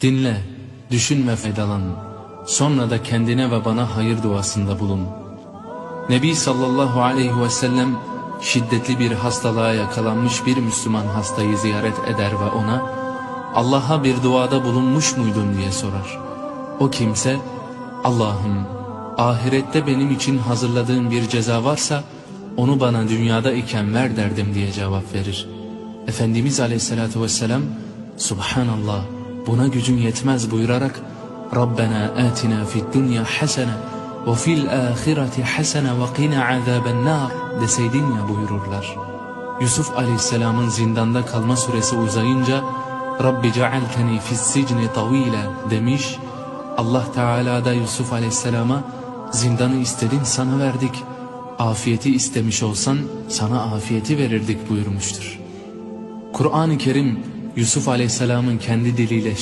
Dinle, düşün ve faydalan. Sonra da kendine ve bana hayır duasında bulun. Nebi sallallahu aleyhi ve sellem şiddetli bir hastalığa yakalanmış bir Müslüman hastayı ziyaret eder ve ona Allah'a bir duada bulunmuş muydun diye sorar. O kimse Allah'ım ahirette benim için hazırladığın bir ceza varsa onu bana dünyada iken ver derdim diye cevap verir. Efendimiz aleyhissalatü vesselam Subhanallah buna gücün yetmez buyurarak Rabbena atina fid dunya hasene ve fil ahireti hasene ve qina azaben nar deseydin ya buyururlar. Yusuf aleyhisselamın zindanda kalma süresi uzayınca Rabbi cealteni fis sicni tavile demiş. Allah Teala da Yusuf aleyhisselama zindanı istedin sana verdik. Afiyeti istemiş olsan sana afiyeti verirdik buyurmuştur. Kur'an-ı Kerim Yusuf aleyhisselamın kendi diliyle